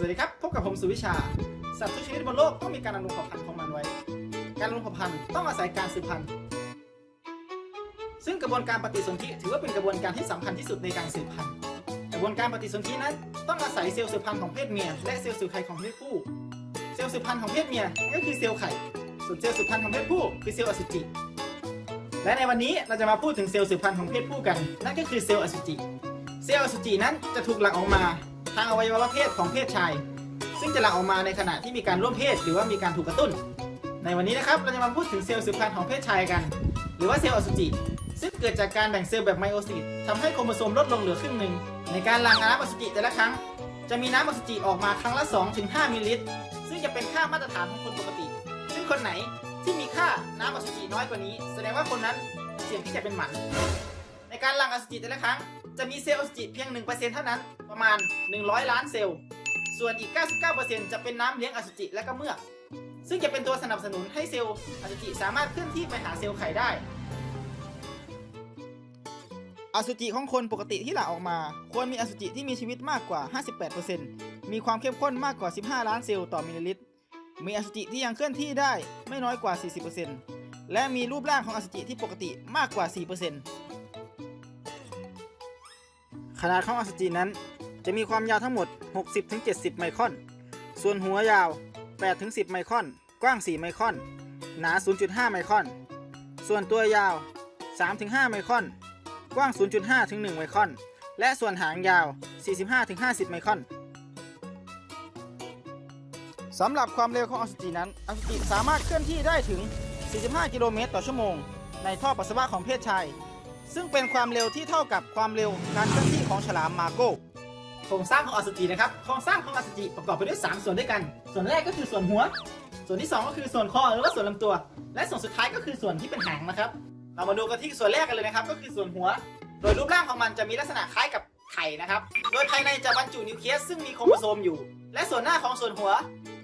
สวัสดีครับ พบกับผมสุวิชา สัตว์ทุกชนิดบนโลกต้องมีการอนุเผ่าพันธุ์ของมันไว้ การอนุเผ่าพันธุ์ต้องอาศัยการสืบพันธุ์ ซึ่งกระบวนการปฏิสนธิถือว่าเป็นกระบวนการที่สำคัญที่สุดในการสืบพันธุ์ กระบวนการปฏิสนธินั้นต้องอาศัยเซลล์สืบพันธุ์ของเพศเมีย และเซลล์สืบไข่ของเพศผู้ เซลล์สืบพันธุ์ของเพศเมียก็คือเซลล์ไข่ ส่วนเซลล์สืบพันธุ์ของเพศผู้คือเซลล์อสุจิ และในวันนี้เราจะมาพูดถึงเซลล์สืบพันธุ์ของเพศผู้กัน นั่นก็คือเซลล์อสุจิ เซลล์อสุจินั้นจะถูกหลั่งออกมาางอวัยวะเพศของเพศชาย ซึ่งจะหลั่งออกมาในขณะที่มีการร่วมเพศ หรือว่ามีการถูกกระตุ้น ในวันนี้นะครับเราจะมาพูดถึงเซลล์สืบพันธุ์ของเพศชายกัน หรือว่าเซลล์อสุจิ ซึ่งเกิดจากการแบ่งเซลล์แบบไมโอซิสทำให้โครโมโซมลดลงเหลือครึ่งหนึ่งในการหลั่งน้ำอสุจิแต่ละครั้ง จะมีน้ำอสุจิออกมาครั้งละ 2-5มิลลิลิตร ซึ่งจะเป็นค่ามาตรฐานของคนปกติ ซึ่งคนไหนที่มีค่าน้ำอสุจิน้อยกว่านี้ แสดงว่าคนนั้นเสี่ยงที่จะเป็นหมัน ในการหลั่งอสุจิแต่ละครั้ง จะมีเซลล์อสุจิเพียง 1%เท่านั้นประมาณ 100 ล้านเซลล์ ส่วนอีก 99%จะเป็นน้ำเลี้ยงอสุจิและก็เมือก ซึ่งจะเป็นตัวสนับสนุนให้เซลล์อสุจิสามารถเคลื่อนที่ไปหาเซลล์ไข่ได้ อสุจิของคนปกติที่หลั่งออกมา ควรมีอสุจิที่มีชีวิตมากกว่า 58%มีความเข้มข้นมากกว่า 15 ล้านเซลล์ต่อมิลลิลิตร มีอสุจิที่ยังเคลื่อนที่ได้ไม่น้อยกว่า 40%และมีรูปร่างของอสุจิที่ปกติมากกว่า 4% ขนาดของอสุจินั้น จะมีความยาวทั้งหมด 60-70 ไมครอน ส่วนหัวยาว 8-10 ไมครอน กว้าง 4 ไมครอน หนา 0.5 ไมครอน ส่วนตัวยาว 3-5 ไมครอน กว้าง 0.5-1 ไมครอน และส่วนหางยาว 45-50 ไมครอนสำหรับความเร็วของอสุจินั้น อสุจิสามารถเคลื่อนที่ได้ถึง 45 กิโลเมตรต่อชั่วโมง ในท่อปัสสาวะของเพศชาย ซึ่งเป็นความเร็วที่เท่ากับความเร็วการเคลื่อนที่ของฉลามมาโก้โครงสร้างของอสุจินะครับ โครงสร้างของอสุจิประกอบไปด้วย 3 ส่วนด้วยกัน ส่วนแรกก็คือส่วนหัว ส่วนที่ 2 ก็คือส่วนคอหรือว่าส่วนลำตัว และส่วนสุดท้ายก็คือส่วนที่เป็นหางนะครับ เรามาดูกันที่ส่วนแรกกันเลยนะครับ ก็คือส่วนหัว โดยรูปร่างของมันจะมีลักษณะคล้ายกับไข่นะครับ โดยภายในจะบรรจุนิวเคลียสซึ่งมีโครโมโซมอยู่ และส่วนหน้าของส่วนหัว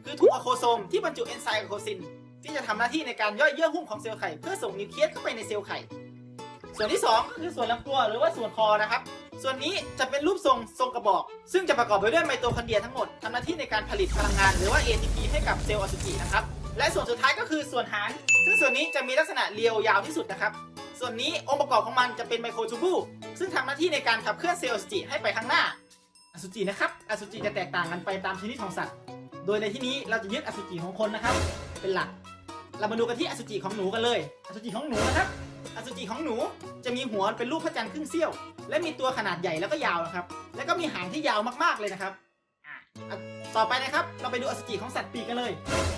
คือถุงอะโครโซมที่บรรจุเอนไซม์อะโคซิน ที่จะทำหน้าที่ในการย่อยเยื่อหุ้มของเซลล์ไข่เพื่อส่งนิวเคลียสเข้าไปในเซลล์ไข่ ส่วนที่2ก็คือส่วนลำตัวหรือว่าส่วนคอนะครับ ส่วนนี้จะเป็นรูปทรงทรงกระบอก ซึ่งจะประกอบไปด้วยไมโตคอนเดรียทั้งหมดทำหน้าที่ในการผลิตพลังงานหรือว่า ATP ให้กับเซลล์อสุจินะครับ และส่วนสุดท้ายก็คือส่วนหาง ซึ่งส่วนนี้จะมีลักษณะเรียวยาวที่สุดนะครับ ส่วนนี้องค์ประกอบของมันจะเป็นไมโครทูบูซึ่งทำหน้าที่ในการขับเคลื่อนเซลล์อสุจิให้ไปข้างหน้า อสุจินะครับ อสุจิจะแตกต่างกันไปตามชนิดของสัตว์ โดยในที่นี้เราจะยึดอสุจิของคนนะครับ เป็นหลัก เรามาดูกันที่อสุจิของหนูกันเลย อสุจิของหนูนะครับ อสุจิของหนูจะมีหัวเป็นรูปพระจันทร์ครึ่งเสี้ยว และมีตัวขนาดใหญ่แล้วก็ยาวนะครับ แล้วก็มีหางที่ยาวมากๆเลยนะครับอะอะต่อไปนะครับ เราไปดูอสุจิของสัตว์ปีกกันเลย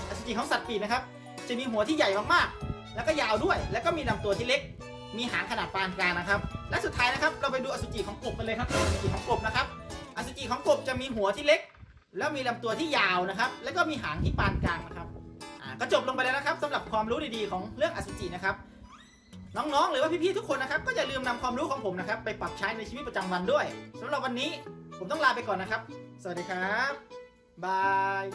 อสุจิของสัตว์ปีกนะครับ จะมีหัวที่ใหญ่มากๆ แล้วก็ยาวด้วย แล้วก็มีลำตัวที่เล็ก มีหางขนาดปานกลางนะครับ และสุดท้ายนะครับ เราไปดูอสุจิของกบกันเลยครับ อสุจิของกบนะครับ อสุจิของกบจะมีหัวที่เล็ก แล้วมีลำตัวที่ยาวนะครับ แล้วก็มีหางที่ปานกลางนะครับอ่า ก็จบลงไปแล้วนะครับสำหรับความรู้ดีๆของเรื่องอสุจินะครับ น้องๆ หรือว่าพี่ๆ ทุกคนนะครับ ก็อย่าลืมนำความรู้ของผมนะครับ ไปปรับใช้ในชีวิตประจำวันด้วยสำหรับวันนี้ผมต้องลาไปก่อนนะครับ สวัสดีครับ บาย